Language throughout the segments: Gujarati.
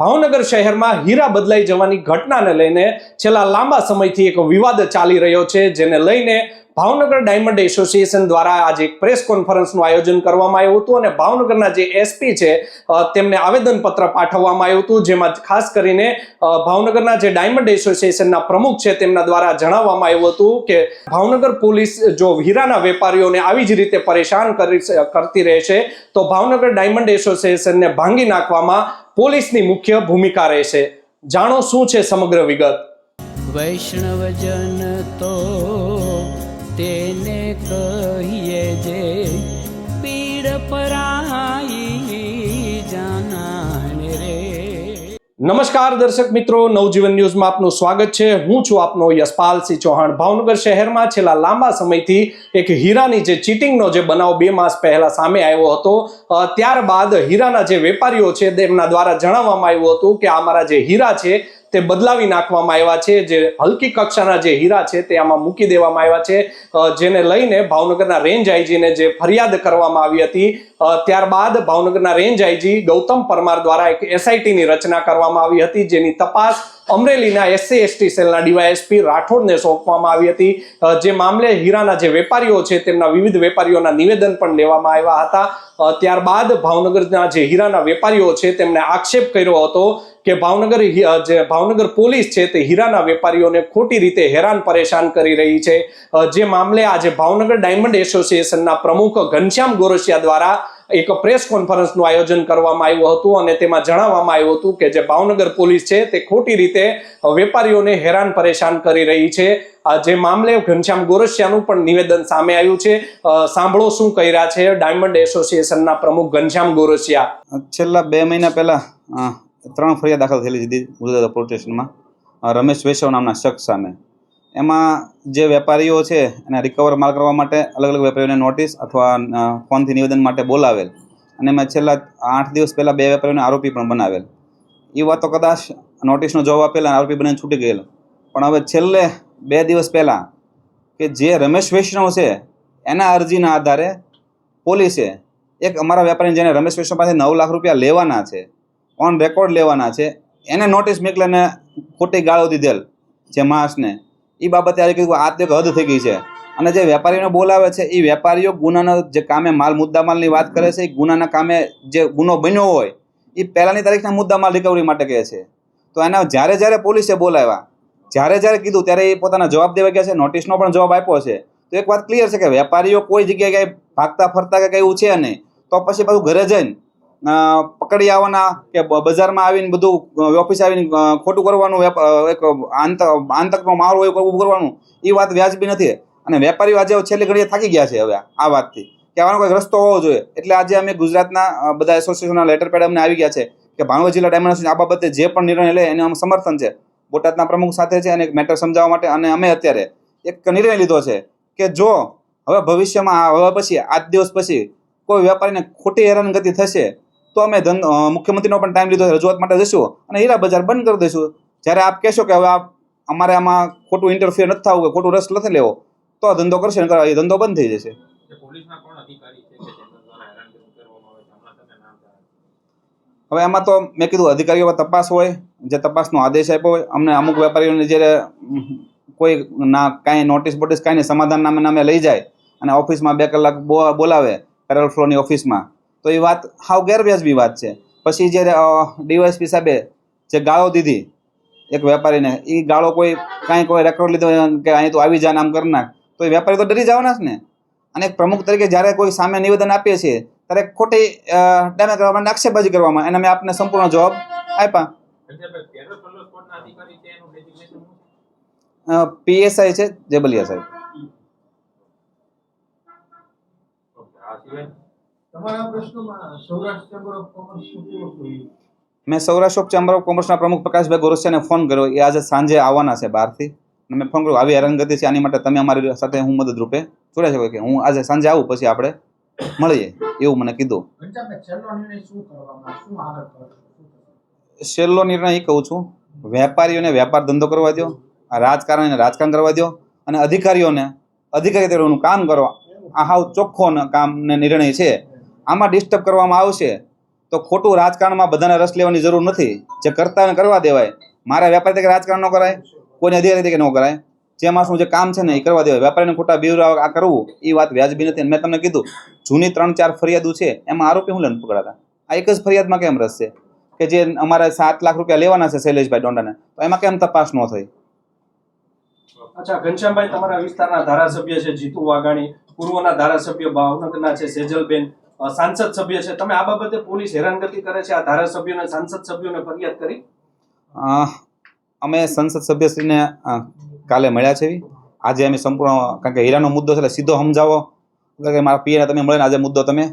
ભાવનગર શહેરમાં હીરા બદલાઈ જવાની ઘટનાને લઈને છેલ્લા લાંબા સમયથી એક વિવાદ ચાલી રહ્યો છે, જેને લઈને ભાવનગર ડાયમંડ એસોસિએશન દ્વારા આજે એક પ્રેસ કોન્ફરન્સનું આયોજન કરવામાં આવ્યું હતું અને ભાવનગરના જે એસપી છે તેમને આવેદનપત્ર પાઠવવામાં આવ્યું હતું, જેમાં ખાસ કરીને ભાવનગરના જે ડાયમંડ એસોસિએશનના પ્રમુખ છે, તેમના દ્વારા જણાવવામાં આવ્યું હતું કે ભાવનગર પોલીસ જો હીરાના વેપારીઓને આવી જ રીતે પરેશાન કરી કરતી રહેશે, તો ભાવનગર ડાયમંડ એસોસિએશનને ભાંગી નાખવામાં પોલીસની મુખ્ય ભૂમિકા રહેશે. જાણો શું છે સમગ્ર વિગત? વૈષ્ણવજન તો તેને કહીએ જે નમસ્કાર દર્શક મિત્રો, નવજીવન ન્યૂઝમાં આપનું સ્વાગત છે. હું છું આપનો યશપાલસિંહ ચૌહાણ. ભાવનગર શહેરમાં છેલ્લા લાંબા સમયથી એક હીરાની જે ચીટિંગનો જે બનાવ બે માસ પહેલા સામે આવ્યો હતો ત્યારબાદ હીરાના જે વેપારીઓ છે, તેમના દ્વારા જણાવવામાં આવ્યું હતું કે અમારા જે હીરા છે તે બદલાવી નાખવામાં આવ્યા છે. જે હલકી કક્ષાના જે હીરા છે તે આમાં મૂકી દેવામાં આવ્યા છે. જેને લઈને ભાવનગરના રેન્જ આઈજીને જે ફરિયાદ કરવામાં આવી હતી ત્યારબાદ ભાવનગરના રેન્જ આઈજી ગૌતમ પરમાર દ્વારા એક એસઆઈટીની રચના કરવામાં આવી હતી, જેની તપાસ અમરેલીના એસસી એસટી સેલના ડીવાયએસપી રાઠોડને સોંપવામાં આવી હતી. જે મામલે હીરાના જે વેપારીઓ છે, તેમના વિવિધ વેપારીઓના નિવેદન પણ લેવામાં આવ્યા હતા. ત્યારબાદ ભાવનગરના જે હીરાના વેપારીઓ છે, તેમણે આક્ષેપ કર્યો હતો કે ભાવનગર જે ભાવનગર પોલીસ છે, તે હીરાના વેપારીઓને ખોટી રીતે હેરાન પરેશાન કરી રહી છે. જે મામલે આજે ભાવનગર ડાયમંડ એસોસિએશનના પ્રમુખ ઘનશ્યામ ગોરસિયા દ્વારા એક પ્રેસ કોન્ફરન્સનું આયોજન કરવામાં આવ્યું હતું અને તેમાં જણાવવામાં આવ્યું હતું કે જે ભાવનગર પોલીસ છે તે ખોટી રીતે વેપારીઓને હેરાન પરેશાન કરી રહી છે. જે મામલે ઘનશ્યામ ગોરસિયાનું પણ નિવેદન સામે આવ્યું છે. સાંભળો શું કર્યા છે ડાયમંડ એસોસિએશનના પ્રમુખ ઘનશ્યામ ગોરસિયા. છેલ્લા બે મહિના પહેલા ત્રણ ફરિયાદ દાખલ થયેલી હતી ગુજરાત પોલીસ રમેશ વૈષ્ણવ નામના શખ્સ સામે. એમાં જે વેપારીઓ છે એને રિકવર માલ કરવા માટે અલગ અલગ વેપારીઓને નોટિસ અથવા ફોનથી નિવેદન માટે બોલાવેલ. અને એમાં છેલ્લા આઠ દિવસ પહેલાં બે વેપારીઓને આરોપી પણ બનાવેલ. એ વાતો કદાચ નોટિસનો જવાબ આપેલા આરોપી બનીને છૂટી ગયેલ. પણ હવે છેલ્લે બે દિવસ પહેલાં કે જે રમેશ વૈષ્ણવ છે, એના અરજીના આધારે પોલીસે એક અમારા વેપારી જેને રમેશ વૈષ્ણવ પાસે નવ લાખ રૂપિયા લેવાના છે ઓન રેકોર્ડ લેવાના છે, એને નોટિસ મોકલીને ખોટી ગાળો દીધેલ જે માણસને એ બાબતે આજે કીધું આ તો હદ થઈ ગઈ છે. અને જે વેપારીઓને બોલાવે છે એ વેપારીઓ ગુનાના જે કામે માલ, મુદ્દામાલની વાત કરે છે એ ગુનાના કામે જે ગુનો બન્યો હોય એ પહેલાંની તારીખના મુદ્દામાલ રિકવરી માટે કહે છે. તો એના જ્યારે જ્યારે પોલીસે બોલાવ્યા, જ્યારે જ્યારે કીધું, ત્યારે એ પોતાના જવાબ દેવા ગયા છે, નોટિસનો પણ જવાબ આપ્યો છે. તો એક વાત ક્લિયર છે કે વેપારીઓ કોઈ જગ્યાએ કાંઈ ભાગતા ફરતા કે કંઈ એવું છે નહીં, તો પછી પાછું ઘરે જઈને પકડી આવવાના કે બજારમાં આવીને બધું ઓફિસ આવીને ખોટું કરવાનું એક આંતક આંતકનો માહોલ હોય એવું કરવાનું એ વાત વ્યાજબી નથી. અને વેપારીઓ આજે છેલ્લી ઘડીએ થાકી ગયા છે હવે આ વાતથી. કે આવાનો કોઈ રસ્તો હોવો જોઈએ. એટલે આજે અમે ગુજરાતના બધા એસોસિએશનના લેટર પેડ અમને આવી ગયા છે કે ભાણવડ જિલ્લા ડાયમંડ આ બાબતે જે પણ નિર્ણય લે એને અમે સમર્થન છે. બોટાદના પ્રમુખ સાથે છે અને એક મેટર સમજાવવા માટે અને અમે અત્યારે એક નિર્ણય લીધો છે કે જો હવે ભવિષ્યમાં હવે પછી, આજ દિવસ પછી કોઈ વેપારીને ખોટી હેરાનગતિ થશે તો અમે ધન મુખ્યમંત્રીનો પણ ટાઈમ લીધો રજૂઆત માટે જઈશું અને હીરા બજાર બંધ કરી દઈશું. જ્યારે આપ કહેશો કે હવે આપ અમારે આમાં ખોટું ઇન્ટરફિયર નથી થવું કે ખોટું રસ નથી લેવો તો આ ધંધો કરશે ને એ ધંધો બંધ થઈ જશે. હવે એમાં તો મેં કીધું અધિકારીઓ તપાસ હોય જે તપાસનો આદેશ આપ્યો હોય અમને અમુક વેપારીઓને જ્યારે કોઈ ના કાંઈ નોટિસ બોટિસ કાંઈ નહીં સમાધાન નામે નામે લઈ જાય અને ઓફિસમાં બે કલાક બોલાવે પેરોલ ફ્લોની ઓફિસમાં. તો એ વાત હાવ ગેરવ્યાજબી વાત છે. પછી જ્યારે ડીવાયસપી સાહેબે જે ગાળો દીધી, એક વેપારીને, એ ગાળો કોઈ કાંઈ કોઈ રેકોર્ડ લીધો કે અહીં તો આવી જા નામ કરી નાખ. તો એ વેપારી તો ડરી જવાના જ ને. અને પ્રમુખ તરીકે જ્યારે કોઈ સામે નિવેદન આપીએ છીએ, ત્યારે ખોટી ડેમેજ કરવામાં આક્ષેપબાજી કરવામાં. એને મેં આપને સંપૂર્ણ જવાબ આપ્યા. પીએસઆઈ છે, જેબલિયા સાહેબ. તમારા પ્રશ્નમાં સૌરાષ્ટ્ર ચેમ્બર ઓફ કોમર્સ શું મેં સૌરાષ્ટ્ર ઓફ ચેમ્બર ઓફ કોમર્સના પ્રમુખ પ્રકાશભાઈ ગોરસિયાને ફોન કર્યો. એ આજે સાંજે આવવાના છે બહારથી. અને મેં ફોન કર્યો આવી હેરાનગતિ છે આની માટે તમે અમારી સાથે હું મદદરૂપે જોડે શકો કે હું આજે સાંજે આવું પછી આપણે મળીએ. એવું મને કીધું. છેલ્લો નિર્ણય એ કહું છું વેપારીઓને વેપાર ધંધો કરવા દો આ રાજકારણીને રાજકારણ કરવા દો અને અધિકારીઓને અધિકારી તરીકેનું કામ કરો. આ હાવ ચોખ્ખો કામને કામ ને નિર્ણય છે. આમાં ડિસ્ટર્બ કરવામાં આવશે, તો ખોટું રાજકારણમાં બધાને રસ લેવાની જરૂર નથી. જે કરતા કરવા દેવાય. મારા વેપારી તરીકે રાજકારણ ન કરાય, કોઈને અધિકારી તરીકે ન કરાય. જે માણસનું જે કામ છે ને એ કરવા દેવાય. વેપારીને ખોટા બીવર આ કરવું એ વાત વ્યાજબી નથી. મેં તમને કીધું, જૂની ત્રણ ચાર ફરિયાદો છે, એમાં આરોપી હું લઈને પકડાતા. આ એક જ ફરિયાદમાં કેમ રસ છે? કે જે અમારે સાત લાખ રૂપિયા લેવાના છે શૈલેષભાઈ ડોંડાને, તો એમાં કેમ તપાસ ન થઈ? અચ્છા, ઘનશ્યામભાઈ, તમારા વિસ્તારના ધારાસભ્ય છે જીતુ વાઘાણી. પૂર્વના ધારાસભ્ય ભાવનગરના છે સેજલબેન સાંસદ સભ્ય છે. તમે આ બાબતે પોલીસ હેરાનગતિ કરે છે આ ધારાસભ્યોને સાંસદ સભ્યોને ફરિયાદ કરી? અમે સંસદ સભ્યશ્રીને કાલે મળ્યા છે આજે અમે સંપૂર્ણ કારણ કે હીરાનો મુદ્દો છે એટલે સીધો સમજાવો. એટલે કે મારા પીએને તમે મળીને આજે મુદ્દો તમે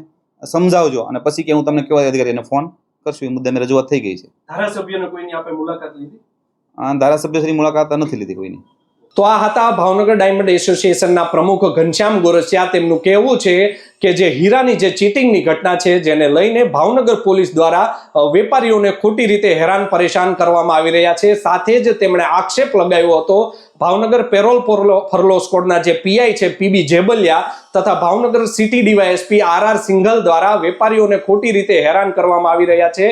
સમજાવજો. અને પછી કે હું તમને કેવા અધિકારીને ફોન કરશું એ મુદ્દે અમે રજૂઆત થઈ ગઈ છે. ધારાસભ્યોને કોઈની આપણે મુલાકાત લીધી? ધારાસભ્યશ્રી મુલાકાત નથી લીધી કોઈની. તો આ હતા ભાવનગર ડાયમંડ એસોસિએશનના પ્રમુખ ઘનશ્યામ ગોરસિયા. તેમનું કહેવું છે કે જે હીરાની જે ચીટિંગની ઘટના છે, જેને લઈને ભાવનગર પોલીસ દ્વારા વેપારીઓને ખોટી રીતે હેરાન પરેશાન કરવામાં આવી રહ્યા છે. સાથે જ તેમણે આક્ષેપ લગાવ્યો હતો ભાવનગર પેરોલ ફરલો સ્કોડના જે પીઆઈ છે પીબી જેબલિયા તથા Bhavnagar city DYSP R R Singhal દ્વારા વેપારીઓને ખોટી રીતે હેરાન કરવામાં આવી રહ્યા છે.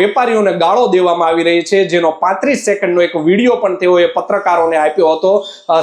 વેપારીઓને ગાળો દેવામાં આવી રહી છે, જેનો પાંત્રીસ સેકન્ડનો એક વીડિયો પણ તેઓએ પત્રકારોને આપ્યો હતો.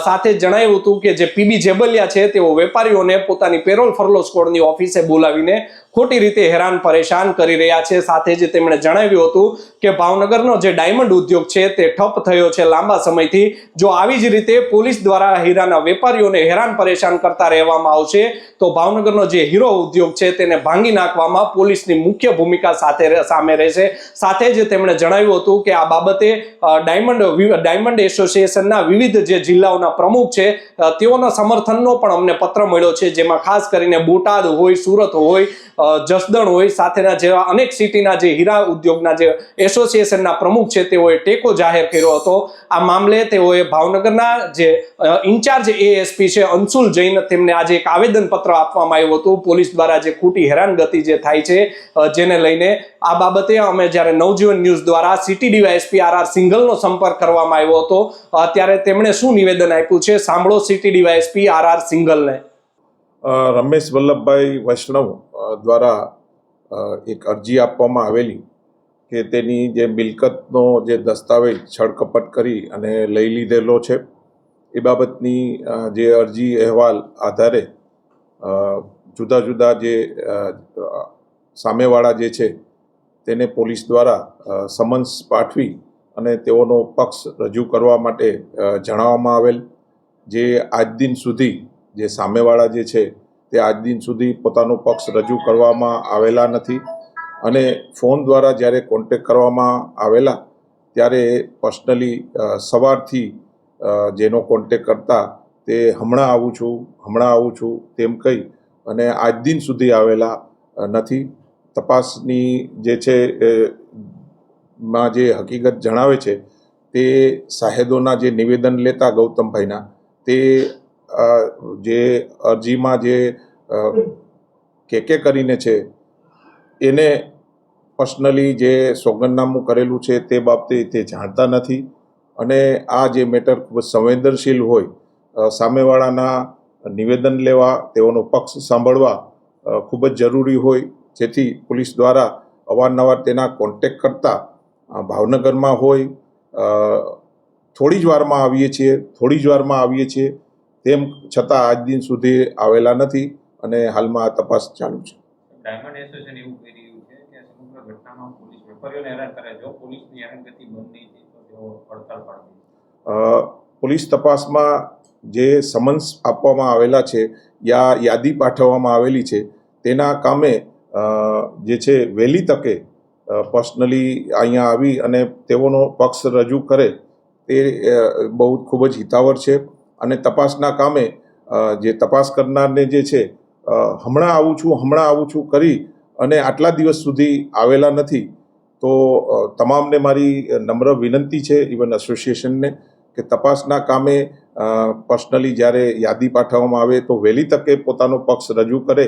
સાથે જણાવ્યું હતું કે જે પીબી જેબલિયા છે, તેઓ વેપારીઓને પોતાની પેરોલ ફરલો સ્કોડની ઓફિસે બોલાવીને ખોટી રીતે હેરાન પરેશાન કરી રહ્યા છે. સાથે જ તેમણે જણાવ્યું હતું કે ભાવનગરનો જે ડાયમંડ ઉદ્યોગ છે તે ઠપ થયો છે લાંબા સમયથી. જો આવી જ રીતે પોલીસ દ્વારા હીરાના વેપારીઓને હેરાન પરેશાન કરતા રહેવામાં આવશે, તો ભાવનગરનો જે હીરો ઉદ્યોગ છે તેને ભાંગી નાખવામાં પોલીસની મુખ્ય ભૂમિકા સાથે સામે રહેશે. સાથે જ તેમણે જણાવ્યું હતું કે આ બાબતે ડાયમંડ ડાયમંડ એસોસિએશનના વિવિધ જે જિલ્લાઓના પ્રમુખ છે તેઓના સમર્થનનો પણ અમને પત્ર મળ્યો છે, જેમાં ખાસ કરીને બોટાદ હોય, સુરત હોય જસદણ હોય સાથેના જેવા અનેક સિટીના જે હીરા ઉદ્યોગના જે એસોસિએશનના પ્રમુખ છે, તેઓએ ટેકો જાહેર કર્યો હતો. આ મામલે તેઓએ ભાવનગરના જે ઇન્ચાર્જ એએસપી છે, અંશુલ જૈન, તેમને આજે એક આવેદન પત્ર આપવામાં આવ્યું હતું. પોલીસ દ્વારા જે ખોટી હેરાનગતિ જે થાય છે જેને લઈને આ બાબતે અમે જ્યારે નવજીવન ન્યૂઝ દ્વારા સિટી ડીવાયએસપી આર આર સિંઘલનો સંપર્ક કરવામાં આવ્યો હતો. ત્યારે તેમણે શું નિવેદન આપ્યું છે, સાંભળો સિટી ડીવાયએસપી આર આર સિંઘલને. રમેશ વલ્લભભાઈ વૈષ્ણવ દ્વારા એક અરજી આપવામાં આવેલી કે તેની જે મિલકતનો જે દસ્તાવેજ છળકપટ કરી અને લઈ લીધેલો છે. એ બાબતની જે અરજી અહેવાલ આધારે જુદા જુદા જે સામેવાળા જે છે તેને પોલીસ દ્વારા સમન્સ પાઠવી અને તેઓનો પક્ષ રજૂ કરવા માટે જણાવવામાં આવેલ. જે આજ દિન સુધી જે સામેવાળા જે છે, તે આજ દિન સુધી પોતાનો પક્ષ રજૂ કરવામાં આવેલા નથી અને ફોન દ્વારા જ્યારે કોન્ટેક કરવામાં આવેલા, ત્યારે પર્સનલી સવારથી જેનો કોન્ટેક કરતા તે હમણાં આવું છું, હમણાં આવું છું, તેમ કહી અને આજ દિન સુધી આવેલા નથી. તપાસની જે છે માં જે હકીકત જણાવે છે, તે સાહેદોના જે નિવેદન લેતા ગૌતમભાઈના, તે જે અરજીમાં જે કે કે કરીને છે, એને પર્સનલી જે સોગંદનામું કરેલું છે તે બાબતે તે જાણતા નથી. અને આ જે મેટર ખૂબ સંવેદનશીલ હોય સામેવાળાના નિવેદન લેવા, તેઓનો પક્ષ સાંભળવા ખૂબ જ જરૂરી હોય. જેથી પોલીસ દ્વારા અવારનવાર તેના કોન્ટેક કરતા ભાવનગરમાં હોય થોડી જ વારમાં આવીએ છીએ, થોડી જ વારમાં આવીએ છીએ. તેમ છતાં આજ દિન સુધી આવેલા નથી અને હાલમાં આ તપાસ ચાલુ છે. ડાયમંડ એસોસિએશન એવું કહી રહ્યું છે કે સમગ્ર ઘટનામાં પોલીસ વેપારીઓને હેરાન કરે જો પોલીસની હેરાનગતિ બંધ નહીં થઈ તો તેઓ હડતાલ પાડશે પોલીસ તપાસમાં જે સમન્સ આપવામાં આવેલા છે યા યાદી પાઠવવામાં આવેલી છે તેના કામે જે છે વહેલી તકે પર્સનલી અહીંયા આવી અને તેઓનો પક્ષ રજૂ કરે તે બહુ ખૂબ જ હિતાવર છે. અને તપાસના કામે જે તપાસ કરનારને જે છે હમણાં આવું છું, હમણાં આવું છું કરી અને આટલા દિવસ સુધી આવેલા નથી, તો તમામને મારી નમ્ર વિનંતી છે, ઇવન એસોસિએશનને, કે તપાસના કામે પર્સનલી જ્યારે યાદી પાઠવવામાં આવે તો વહેલી તકે પોતાનો પક્ષ રજૂ કરે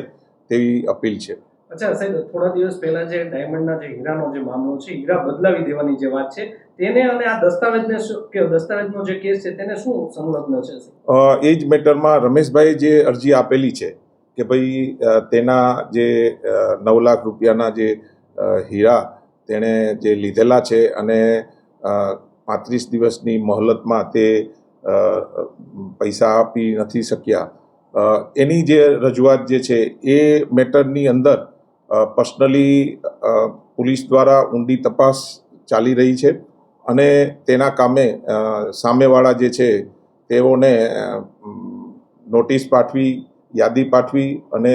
તેવી અપીલ છે. અચ્છા, સાહેબ, થોડા દિવસ પહેલા જે ડાયમંડના જે હીરાનો જે મામલો છે, હીરા બદલાવી દેવાની જે વાત છે, તેને અને આ દસ્તાવેજને કે દસ્તાવેજનો જે કેસ છે, તેને શું સંલગ્ન છે એ જ મેટરમાં રમેશભાઈ જે અરજી આપેલી છે, કે ભાઈ તેના જે નવ લાખ રૂપિયાના જે હીરા તેણે જે લીધેલા છે અને પાંત્રીસ દિવસની મહલતમાં તે પૈસા આપી નથી શક્યા. એની જે રજૂઆત જે છે, એ મેટરની અંદર પર્સનલી પોલીસ દ્વારા ઊંડી તપાસ ચાલી રહી છે અને તેના કામે સામેવાળા જે છે તેઓને નોટિસ પાઠવી યાદી પાઠવી અને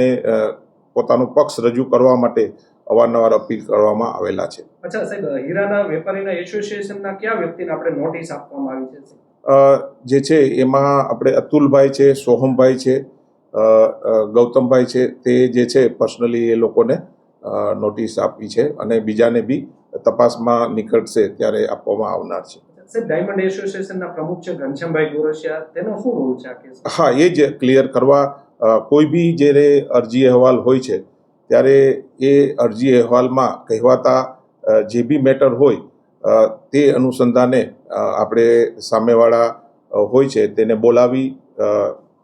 પોતાનો પક્ષ રજૂ કરવા માટે અવારનવાર અપીલ કરવામાં આવેલા છે. અચ્છા સાહેબ હીરાના વેપારીના એસોસિએશનના કયા વ્યક્તિને આપણે નોટિસ આપવામાં આવી છે જે છે એમાં આપણે અતુલભાઈ છે સોહમભાઈ છે ગૌતમભાઈ છે તે જે છે પર્સનલી એ લોકોને નોટિસ આપી છે અને બીજાને બી તપાસમાં નીકળશે ત્યારે આપવામાં આવનાર છે. ડાયમંડ એસોસિએશનના પ્રમુખ છે ઘનશ્યામભાઈ ગોરસિયા તેનો શું રોલ છે આ કેસ હા એ જ ક્લિયર કરવા કોઈ બી જ્યારે અરજી અહેવાલ હોય છે ત્યારે એ અરજી અહેવાલમાં કહેવાતા જે બી મેટર હોય તે અનુસંધાને આપણે સામેવાળા હોય છે તેને બોલાવી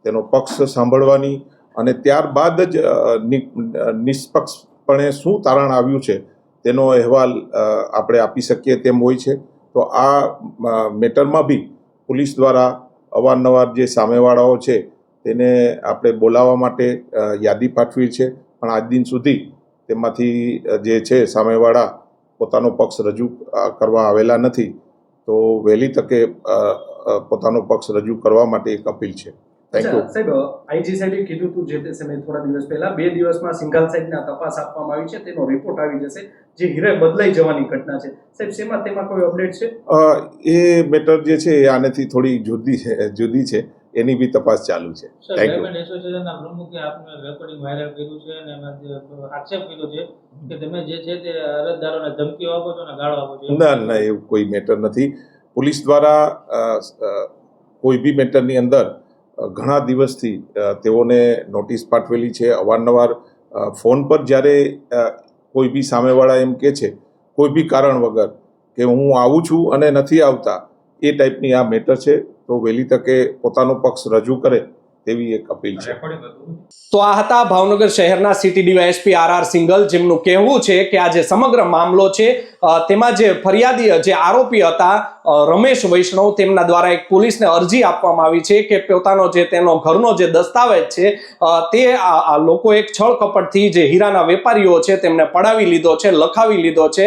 તેનો પક્ષ સાંભળવાની અને ત્યારબાદ જ નિષ્પક્ષપણે શું તારણ આવ્યું છે તેનો અહેવાલ આપણે આપી શકીએ તેમ હોય છે. તો આ મેટરમાં બી પોલીસ દ્વારા અવારનવાર જે સામેવાળાઓ છે તેને આપણે બોલાવવા માટે યાદી પાઠવી છે. પણ આજ દિન સુધી તેમાંથી જે છે સામેવાળા પોતાનો પક્ષ રજૂ કરવા આવેલા નથી. તો વહેલી તકે પોતાનો પક્ષ રજૂ કરવા માટે એક અપીલ છે. સાહેબ આઈજી સાહેબે કીધું હતું જે તે સમયે થોડા દિવસ પહેલા બે દિવસમાં સિંઘાલ સાહેબના તપાસ આપવામાં આવી છે તેનો રિપોર્ટ આવી જશે જે હીરે બદલાઈ જવાની ઘટના છે. સાહેબ શેમાં તેમાં કોઈ અપડેટ છે? એ મેટર જે છે એ આનેથી થોડી જુદી છે જુદી છે એની બી તપાસ ચાલુ છે. થેન્ક યુ એસોસિએશનના પ્રમુખે આપને રેકોર્ડિંગ વાયરલ કર્યું છે અને એમાં આક્ષેપ કર્યો છે કે તમે જે છે તે અરજદારોને ધમકીઓ આપો છો અને ગાળો આપો છો. ના ના એવું કોઈ મેટર નથી. પોલીસ દ્વારા કોઈ બી મેટરની અંદર ઘણા દિવસથી તેઓને નોટિસ પાઠવેલી છે. અવારનવાર ફોન પર જ્યારે કોઈ બી સામેવાળા એમ કહે છે, કોઈ બી કારણ વગર કે હું આવું છું અને નથી આવતા, એ ટાઈપની આ મેટર છે. તો વહેલી તકે પોતાનો પક્ષ રજૂ કરે તેવી એક અપીલ છે. તો આ હતા ભાવનગર શહેરના city DYSP R R Singhal જેમનું કહેવું છે કે આ જે સમગ્ર મામલો છે તેમાં જે ફરિયાદી જે આરોપી હતા રમેશ વૈષ્ણવ તેમના દ્વારા એક પોલીસને અરજી આપવામાં આવી છે કે પોતાનો જે તેનો ઘરનો જે દસ્તાવેજ છે તે આ લોકો એક છળ કપટથી જે હીરાના વેપારીઓ છે તેમને પડાવી લીધો છે લખાવી લીધો છે.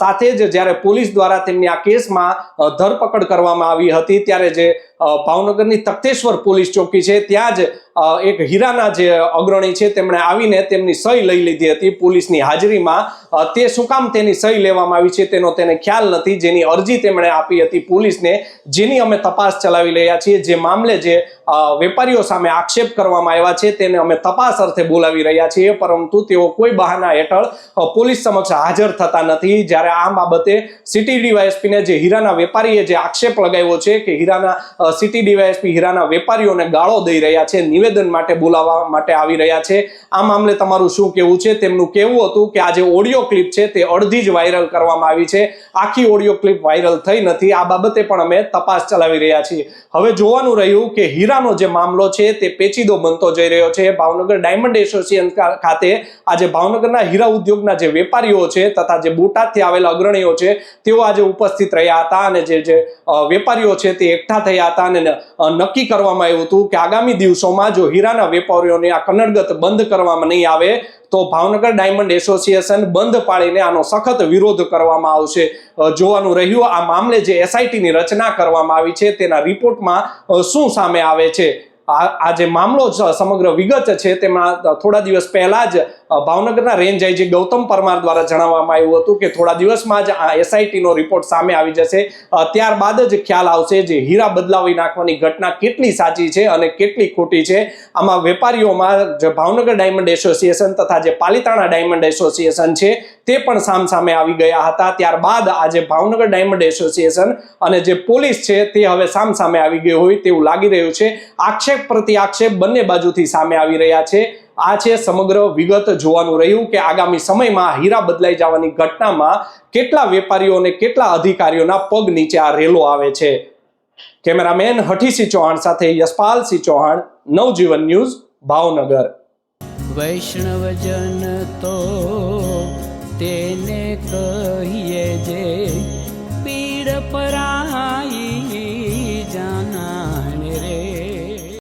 સાથે જ જ્યારે પોલીસ દ્વારા તેમની આ કેસમાં ધરપકડ કરવામાં આવી હતી ત્યારે જે ભાવનગરની તખતેશ્વર પોલીસ ચોકી છે. ત્યાં જ એક હીરાના જે અગ્રણી છે, તેમણે આવીને તેમની સહી લઈ લીધી હતી પોલીસની હાજરીમાં. તે શું કામ તેની સહી લેવામાં આવી છે તેનો તેને ખ્યાલ નથી. જેની અરજી તેમણે આપી હતી પોલીસને, જેની અમે તપાસ ચલાવી રહ્યા છીએ. જે મામલે જે વેપારીઓ સામે આક્ષેપ કરવામાં આવ્યા છે તેને અમે તપાસ અર્થે બોલાવી રહ્યા છીએ. પરંતુ તેઓ કોઈ બહાના હેઠળ પોલીસ સમક્ષ હાજર થતા નથી. જ્યારે આ બાબતે સિટી ડીવાયએસપીને જે હીરાના વેપારીએ જે આક્ષેપ લગાવ્યો છે કે હીરાના સિટી ડીવાયએસપી હીરાના વેપારીઓને ગાળો દઈ રહ્યા છે નિવેદન માટે બોલાવવા માટે આવી રહ્યા છે. આ મામલે તમારું શું કહેવું છે? તેમનું કહેવું હતું કે આ જે ઓડિયો ક્લિપ છે તે અડધી જ વાયરલ કરવામાં આવી છે. આખી ઓડિયો ક્લિપ વાયરલ થઈ નથી. આ બાબતે પણ અમે તપાસ ચલાવી રહ્યા છીએ. હવે જોવાનું રહ્યું કે હીરાનો જે મામલો છે તે પેચીદો બનતો જઈ રહ્યો છે. ભાવનગર ડાયમંડ એસોસિએશન ખાતે આજે ભાવનગરના હીરા ઉદ્યોગના જે વેપારીઓ છે તથા જે બોટાદથી આવેલા અગ્રણીઓ છે, તેઓ આજે ઉપસ્થિત રહ્યા હતા અને જે જે વેપારીઓ છે તે એકઠા થયા હતા અને નક્કી કરવામાં આવ્યું હતું કે આગામી દિવસોમાં જો હીરાના વેપારીઓને આ કનડગત બંધ કરવામાં નહીં આવે, તો ભાવનગર ડાયમંડ એસોસિએશન બંધ પાડીને આનો સખત વિરોધ કરવામાં આવશે. જોવાનું રહ્યું, આ મામલે જે એસઆઈટીની રચના કરવામાં આવી છે, તેના રિપોર્ટમાં શું સામે આવે છે? આ જે મામલો સમગ્ર વિગત છે તેમાં થોડા દિવસ પહેલા જ ભાવનગરના રેન્જ આઈજી ગૌતમ પરમાર દ્વારા જણાવવામાં આવ્યું હતું કે થોડા દિવસમાં જ આ એસઆઈટીનો રિપોર્ટ સામે આવી જશે. ત્યારબાદ જ ખ્યાલ આવશે જે હીરા બદલાવી નાખવાની ઘટના કેટલી સાચી છે અને કેટલી ખોટી છે. આમાં વેપારીઓમાં જે ભાવનગર ડાયમંડ એસોસિએશન તથા જે પાલિતાણા ડાયમંડ એસોસિએશન છે તે પણ સામસામે આવી ગયા હતા. ત્યારબાદ આજે ભાવનગર ડાયમંડ એસોસિએશન અને જે પોલીસ છે તે હવે સામ સામે આવી ગઈ હોય તેવું લાગી રહ્યું છે. આક્ષેપ પ્રતિ આક્ષેપ બંને બાજુથી સામે આવી રહ્યા છે. આ છે સમગ્ર વિગત જોવાનું રહ્યું કે આગામી સમયમાં હીરા બદલાઈ જવાની ઘટનામાં કેટલા વેપારીઓ અને કેટલા અધિકારીઓના પગ નીચે આ રેલો આવે છે. કેમેરામેન હઠીસિંહ ચૌહાણ સાથે યશપાલસિંહ ચૌહાણ, નવજીવન ન્યૂઝ, ભાવનગર. વૈષ્ણવજન તો તેને કહીએ જે પીડ પરાઈ